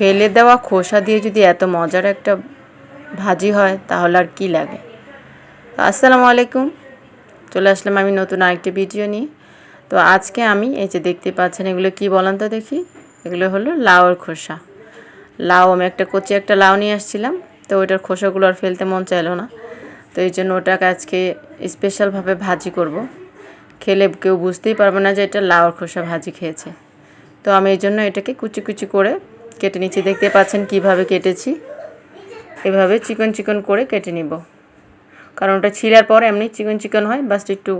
ফেলে দেওয়া খোসা দিয়ে যদি এত মজার একটা ভাজি হয়, তাহলে আর কি লাগে? আসসালামু আলাইকুম। চলে আসলাম আমি নতুন আরেকটি ভিডিও নিয়ে। তো আজকে আমি এই যে দেখতে পাচ্ছেন এগুলো কি বলেন তো দেখি? এগুলো হলো লাউয়ের খোসা। লাউ, আমি একটা কচি একটা লাউ নিয়ে আসছিলাম, তো ওইটার খোসাগুলো আর ফেলতে মন চাইলো না। তো এই জন্য ওটাকে আজকে স্পেশালভাবে ভাজি করব। খেলে কেউ বুঝতেই পারবে না যে এটা লাউর খোসা ভাজি খেয়েছে। তো আমি এই জন্য এটাকে কুচি কুচি করে কেটে নিচ্ছি। দেখতে পাচ্ছেন কীভাবে কেটেছি? এভাবে চিকন চিকন করে কেটে নিব। কারণ ওটা ছিঁড়ার পর এমনি চিকন চিকন হয়, বাস একটু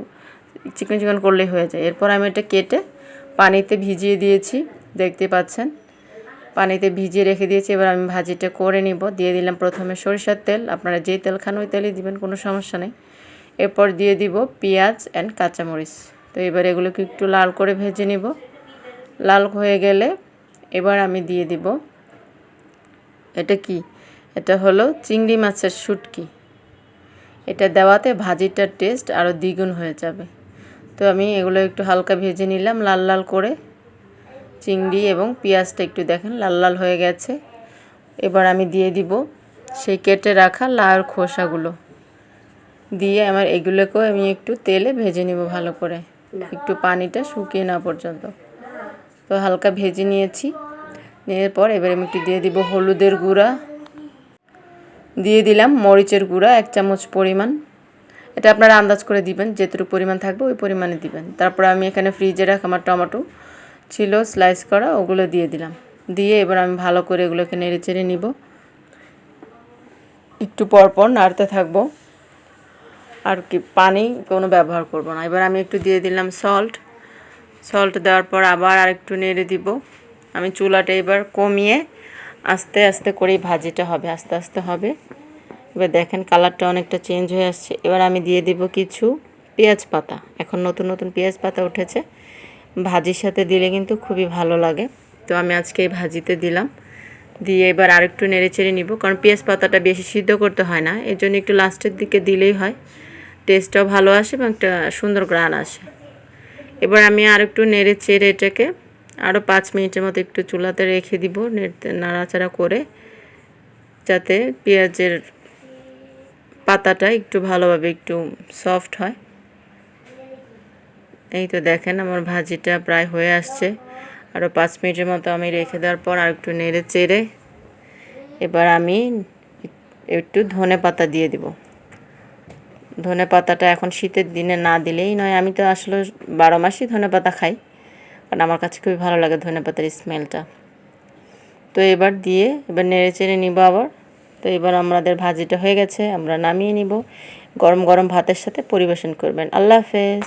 চিকন চিকন করলেই হয়ে যায়। এরপর আমি এটা কেটে পানিতে ভিজিয়ে দিয়েছি, দেখতে পাচ্ছেন। পানিতে ভিজিয়ে রেখে দিয়েছি, এবার আমি ভাজিটা করে নিব। দিয়ে দিলাম প্রথমে সরিষার তেল। আপনারা যেই তেল খান, ওই তেলই দিবেন, কোনো সমস্যা নেই। এরপর দিয়ে দিব পেঁয়াজ অ্যান্ড কাঁচামরিচ। তো এবার এগুলোকে একটু লাল করে ভেজে নিব। লাল হয়ে গেলে এবার আমি দিয়ে দিব। এটা কি? এটা হলো চিংড়ি মাছের শুটকি। এটা দেওয়াতে ভাজিটার টেস্ট আরও দ্বিগুণ হয়ে যাবে। তো আমি এগুলো একটু হালকা ভেজে নিলাম লাল লাল করে। চিংড়ি এবং পেঁয়াজটা একটু দেখেন লাল লাল হয়ে গেছে। এবার আমি দিয়ে দিব সেই কেটে রাখা লাউর খোসাগুলো। দিয়ে আমার এগুলোকেও আমি একটু তেলে ভেজে নিব ভালো করে। একটু পানিটা শুকিয়ে না পর্যন্ত। তো হালকা ভেজে নিয়েছি। নেওয়ার পর এবার আমি একটু দিয়ে দিব হলুদের গুঁড়া। দিয়ে দিলাম মরিচের গুঁড়া, এক চামচ পরিমাণ। এটা আপনারা আন্দাজ করে দিবেন, যেটুকু পরিমাণ থাকবে ওই পরিমাণে দিবেন। তারপর আমি এখানে ফ্রিজে রাখা আমার টমেটো ছিল স্লাইস করা, ওগুলো দিয়ে দিলাম। দিয়ে এবার আমি ভালো করে এগুলোকে নেড়ে চেড়ে নিব। একটু পর পর নাড়তে থাকব। আর কি, পানি কোনো ব্যবহার করব না। এবার আমি একটু দিয়ে দিলাম সল্ট সল্ট দেওয়ার পর আবার আরেকটু নেড়ে দিব। আমি চুলাটা এবার কমিয়ে আস্তে আস্তে করেই ভাজিটা হবে, আস্তে আস্তে হবে। এবার দেখেন কালারটা অনেকটা চেঞ্জ হয়ে আসছে। এবার আমি দিয়ে দিব কিছু পেঁয়াজ পাতা। এখন নতুন নতুন পেঁয়াজ পাতা উঠেছে। ভাজির সাথে দিলে কিন্তু খুবই ভালো লাগে। তো আমি আজকে এই ভাজিতে দিলাম। দিয়ে এবার আরেকটু নেড়ে চেড়ে নিব, কারণ পেঁয়াজ পাতাটা বেশি সিদ্ধ করতে হয় না। এর জন্য একটু লাস্টের দিকে দিলেই হয়। টেস্টটাও ভালো আসে এবং একটা সুন্দর গ্রান আসে। এবার আমি আরেকটু নেড়ে চেড়ে এটাকে আরও পাঁচ মিনিটের মতো একটু চুলাতে রেখে দিব, নেড়তে নাড়াচাড়া করে, যাতে পেঁয়াজের পাতাটা একটু ভালোভাবে একটু সফট হয়। এই তো দেখেন আমার ভাজিটা প্রায় হয়ে আসছে। আরও পাঁচ মিনিটের মতো আমি রেখে দেওয়ার পর আর একটু নেড়ে চেড়ে এবার আমি একটু ধনে পাতা দিয়ে দিব। ধনে পাতাটা এখন শীতের দিনে না দিলেই নয়। আমি তো আসলে বারো মাসই ধনে পাতা খাই, কারণ আমার কাছে খুবই ভালো লাগে ধনে পাতার স্মেলটা। তো এবার দিয়ে এবার নেড়ে চেড়ে নিব আবার। তো এবার আমাদের ভাজিটা হয়ে গেছে, আমরা নামিয়ে নিব। গরম গরম ভাতের সাথে পরিবেশন করবেন। আল্লাহ হাফেজ।